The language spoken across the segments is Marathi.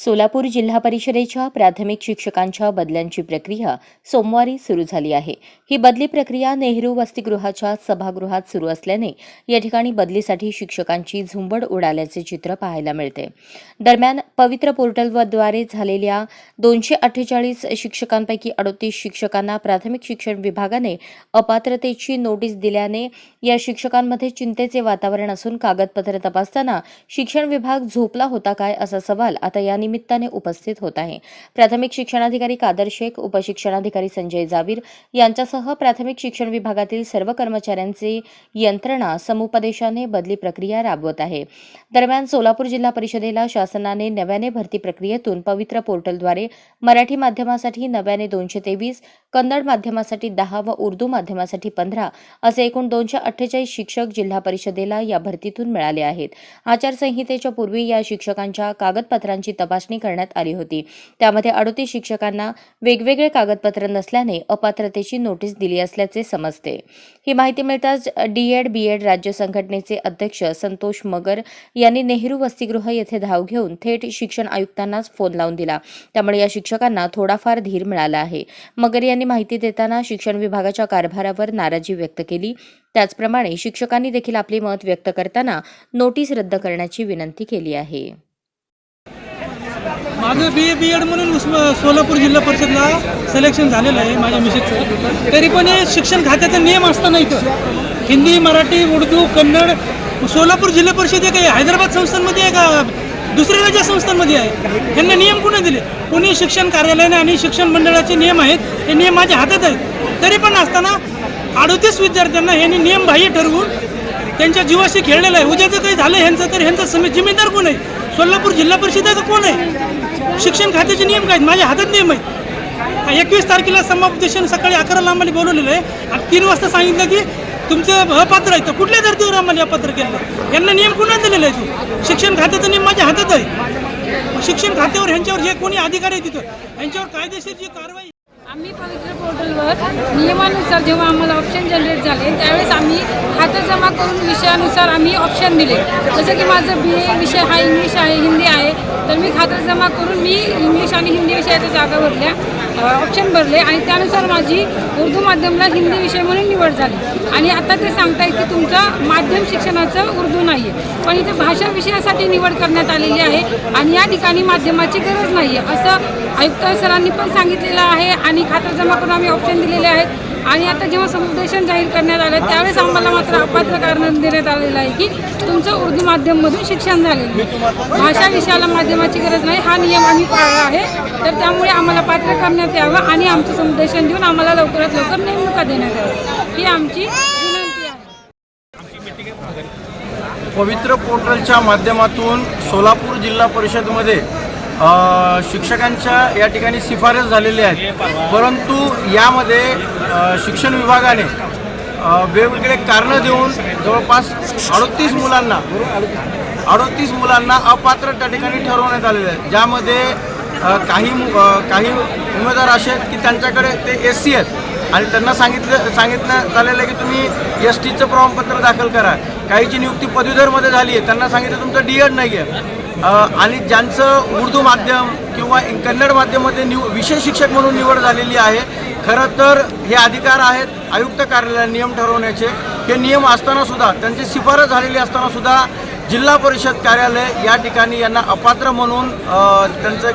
सोलापूर जिल्हा परिषदेच्या प्राथमिक शिक्षकांच्या बदल्यांची प्रक्रिया सोमवारी सुरू झाली आहे. ही बदली प्रक्रिया नेहरू वसतिगृहाच्या सभागृहात सुरू असल्याने या ठिकाणी बदलीसाठी शिक्षकांची झुंबड उडाल्याचे चित्र पाहायला मिळते. दरम्यान पवित्र पोर्टलद्वारे झालेल्या दोनशे अठ्ठेचाळीस शिक्षकांपैकी अडोतीस शिक्षकांना प्राथमिक शिक्षण विभागाने अपात्रतेची नोटीस दिल्याने या शिक्षकांमध्ये चिंतेचे वातावरण असून कागदपत्र तपासताना शिक्षण विभाग झोपला होता काय असा सवाल आता या निमित्ताने उपस्थित होत आहे. प्राथमिक शिक्षणाधिकारी कादर शेख उपशिक्षणाधिकारी संजय जावीर यांच्यासह प्राथमिक शिक्षण विभागातील सर्व कर्मचाऱ्यांची यंत्रणा समुपदेशाने बदली प्रक्रिया राबवत आहे. दरम्यान सोलापूर जिल्हा परिषदेला शासनाने नव्याने भरती प्रक्रियेतून पवित्र पोर्टलद्वारे मराठी माध्यमासाठी नव्याने दोनशे तेवीस कन्नड माध्यमासाठी दहा व उर्दू माध्यमासाठी पंधरा असे एकूण दोनशे अठ्ठेचाळीस शिक्षक जिल्हा परिषदेला या भरतीतून मिळाले आहेत. आचारसंहितेच्या पूर्वी या शिक्षकांच्या कागदपत्रांची तपासणी तपासणी करण्यात आली होती. त्यामध्ये अडोतीस शिक्षकांना वेगवेगळे कागदपत्र नसल्याने अपात्रतेची नोटीस दिली असल्याचे समजते. ही माहिती मिळताच डीएड बीएड राज्य संघटनेचे अध्यक्ष संतोष मगर यांनी नेहरू वसतिगृह येथे धाव घेऊन थेट शिक्षण आयुक्तांनाच फोन लावून दिला. त्यामुळे या शिक्षकांना थोडाफार धीर मिळाला आहे. मगर यांनी माहिती देताना शिक्षण विभागाच्या कारभारावर नाराजी व्यक्त केली. त्याचप्रमाणे शिक्षकांनी देखील आपले मत व्यक्त करताना नोटीस रद्द करण्याची विनंती केली आहे. माझं बी ए बी एड म्हणून उस्म सोलापूर जिल्हा परिषदला सिलेक्शन झालेलं आहे माझ्या मिसेसचं. तरी पण हे शिक्षण खात्याचा नियम असताना इथं. हिंदी मराठी उर्दू कन्नड सोलापूर जिल्हा परिषद आहे. काही हैदराबाद संस्थांमध्ये आहे का दुसऱ्या राज्य संस्थांमध्ये आहे. यांना नियम कुणी दिले? पुणे शिक्षण कार्यालयाने आणि शिक्षण मंडळाचे नियम आहेत? हे नियम माझ्या हातात आहेत. तरी पण असताना अडतीस विद्यार्थ्यांना यांनी नियम बाह्य ठरवून त्यांच्या जीवाशी खेळलेलं आहे. उद्याचं काही झालं ह्यांचं तर ह्यांचा सम जिम्मेदार कोण आहे? सोलापूर जिल्हा परिषदेचं कोण आहे? शिक्षण खात्याचे नियम काय आहेत? माझ्या हातात नियम आहेत. एकवीस तारखेला समुपदेशन सकाळी अकराला आम्हाला बोलवलेलं आहे. आणि तीन वाजता सांगितलं की तुमचं अपात्र आहे. तर कुठल्या धर्तीवर आम्हाला अपात्र केलं यांना नियम कुणा दिलेला आहे तो? शिक्षण खात्याचा नियम माझ्या हातात आहे. शिक्षण खात्यावर ह्यांच्यावर जे कोणी अधिकारी आहे तिथं यांच्यावर कायदेशीर जी कारवाई आम्ही पवित्र पोर्टलवर नियमानुसार जेव्हा आम्हाला ऑप्शन जनरेट झाले त्यावेळेस आम्ही खातं जमा करून विषयानुसार आम्ही ऑप्शन दिले. जसं की माझं बी ए विषय हा इंग्लिश आहे हिंदी आहे. तर मी खातं जमा करून मी इंग्लिश आणि हिंदी विषयाच्या जागा भरल्या ऑप्शन भरले आणि त्यानुसार माझी उर्दू माध्यमला हिंदी विषय म्हणून निवड झाली. आणि आता ते सांगताय की तुमचं माध्यम शिक्षणाचं उर्दू नाही आहे पण इथे भाषा विषयासाठी निवड करण्यात आलेली आहे आणि या ठिकाणी माध्यमाची गरज नाही आहे असं आयुक्त सरांनी पण सांगितलेलं आहे आणि खातं जमा करून आम्ही ऑप्शन दिलेले आहेत. आणि आता जेव्हा समुपदेशन जाहीर करण्यात आलं त्यावेळेस आम्हाला मात्र अपात्र कारण देण्यात आलेलं आहे की तुमचं उर्दू माध्यममधून शिक्षण झालेलं भाषा विषयाला माध्यमाची गरज नाही हा नियम आम्ही पाळला आहे. तर त्यामुळे आम्हाला पात्र करण्यात यावं आणि आमचं समुपदेशन देऊन आम्हाला लवकरात लवकर नेमणुका देण्यात यावं ही आमची विनंती आहे. पवित्र पोर्टलच्या माध्यमातून सोलापूर जिल्हा परिषदमध्ये शिक्षकांच्या या ठिकाणी शिफारस झालेली आहेत. परंतु यामध्ये शिक्षण विभागाने वेगवेगळे कारणं देऊन जवळपास अडतीस मुलांना अडतीस मुलांना अपात्र त्या ठिकाणी ठरवण्यात आलेले आहे. ज्यामध्ये काही काही उमेदवार असे आहेत की त्यांच्याकडे ते एस सी आहेत. आणि त्यांना सांगितलं सांगितलं झालेलं आहे की तुम्ही एस टीचं प्रमाणपत्र दाखल करा. काहीची नियुक्ती पदवीधरमध्ये झाली आहे. त्यांना सांगितलं तुमचं डी एड नाही आहे आणि ज्यांचं उर्दू माध्यम किंवा कन्नड माध्यमामध्ये निव विशेष शिक्षक म्हणून निवड झालेली आहे खरं तर हे अधिकार आहेत आयुक्त कार्यालयात नियम ठरवण्याचे. हे नियम असताना सुद्धा त्यांची शिफारस झालेली असताना सुद्धा जिल्हा परिषद कार्यालय या ठिकाणी यांना अपात्र म्हणून त्यांचं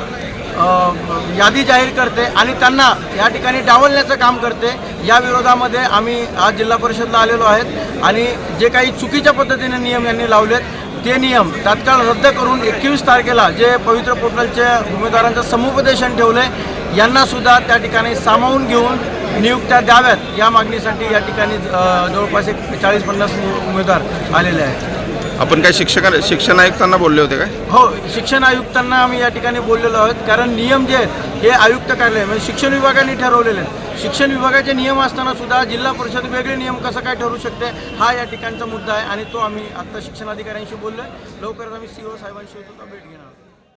यादी जाहीर करते आणि त्यांना या ठिकाणी डावलण्याचं काम करते. या विरोधामध्ये आम्ही आज जिल्हा परिषदला आलेलो आहेत आणि जे काही चुकीच्या पद्धतीने नियम यांनी लावलेत ते नियम तात्काळ रद्द करून एकवीस तारखेला जे पवित्र पोर्टलच्या उमेदवारांचं समुपदेशन ठेवलं आहे यांना सुद्धा त्या ठिकाणी सामावून घेऊन नियुक्त्या द्याव्यात. या मागणीसाठी या ठिकाणी जवळपास एक चाळीस पन्नास उमेदवार आलेले आहेत. आपण काय शिक्षक शिक्षण आयुक्तांना बोलले होते काय? हो शिक्षण आयुक्तांना आम्ही या ठिकाणी बोललेलो आहोत. कारण नियम जे आहेत हे आयुक्त कार्यालय म्हणजे शिक्षण विभागाने ठरवलेले आहेत. शिक्षण विभागाचे नियम असताना सुद्धा जिल्हा परिषद वेगळे नियम कसं काय ठरू शकते हा या ठिकाणचा मुद्दा आहे आणि तो आम्ही आत्ता शिक्षणाधिकाऱ्यांशी बोललो लवकरच आम्ही सी ओ साहेबांशी सुद्धा भेट घेणार. आहोत